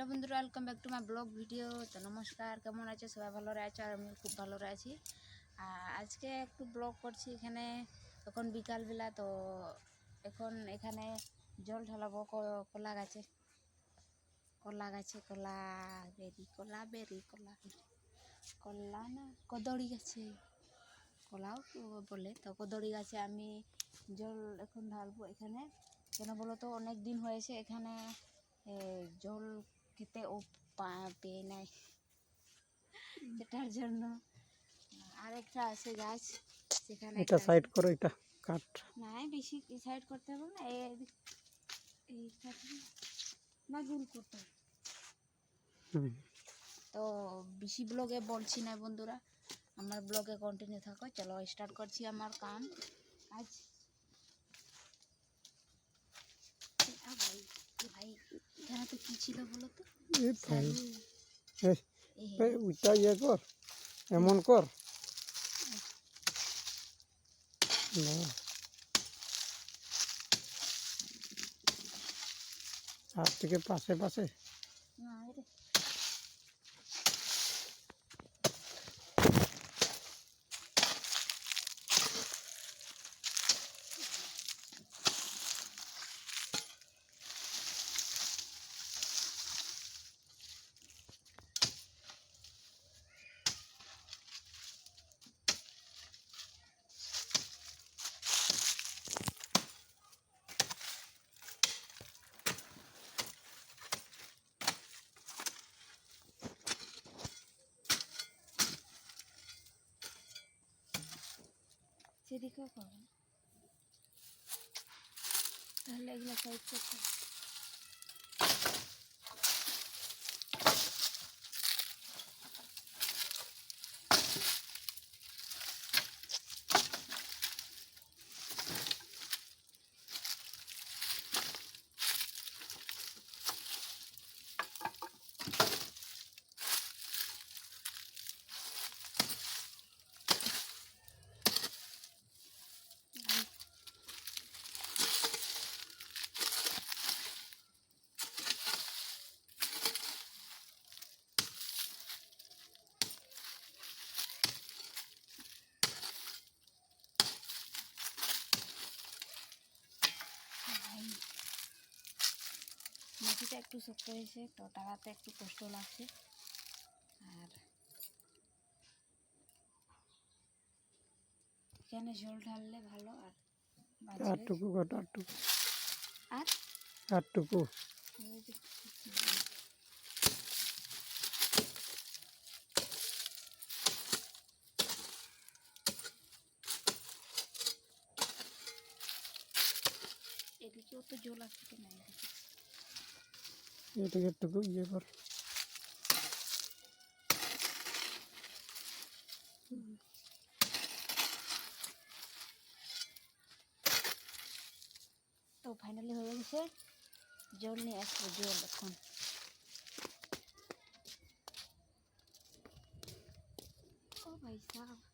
Hello বন্ধুরা welcome back to my blog video তো নমস্কার, কেমন আছে? সবাই ভালো রয়েছে আর আমি খুব ভালো আছি। আজকে একটু ব্লগ করছি এখানে। এখন বিকালবেলা, তো এখন এখানে জল ঢালাবো কলা গাছে। কলা গাছে, কলা বেরি কলা বেরি, কলা কলা না, কদড়ি গাছে। কলাও বলে, তো কদড়ি গাছে আমি জল এখন ঢালবো এখানে। কেন বলো তো, অনেক দিন হয়েছে এখানে জল খেতে ও পা- পেয়ে নেয়। সেটার জন্য। আরেকটা আছে গাছ সেখানে এটা সাইড করো এটা কাট। নাই বেশি সাইড করতে হবে না এই এই কাটলে না গুল করতে তো বেশি ব্লগে বলছি না বন্ধুরা আমার ব্লগে কন্টিনিউ থাকো। চলো স্টার্ট করছি আমার কাম। আজ এখানে তো কি ছিল বলো তো। এই, এ এই ওইটা ইয়ে কর এমন কর। না। হাত থেকে পাশে পাশে না রে সেদিকেও পাবেন। তাহলে এগুলো সাইড করতে হবে। মাটিটা একটু শক্ত হয়েছে তো টাকাতে একটু কষ্ট লাগছে। আর এখানে ঝোল ঢাললে ভালো আর। আটটুকু কত আটটুকু। আর? আটটুকু। এদিকেও তো জল আসছে না এদিকে। এটাকে একটুকু ইয়ে কর তো ফাইনালি হয়ে গেছে জল নিয়ে আসব জল এখন ও ভাই সাহ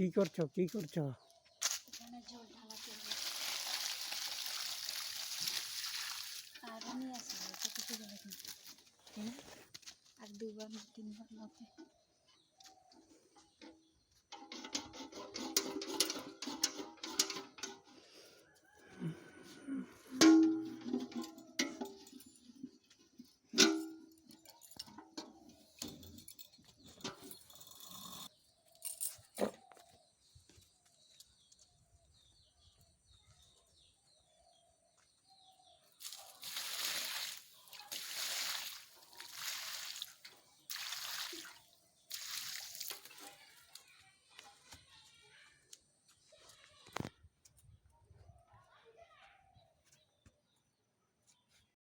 কি করছো কি করছো এখানে জল ঢালা করবে আর নিয়ে আসবো এটা কিছু যাবে না তাই না? আর দুবার না তিনবার মধ্যে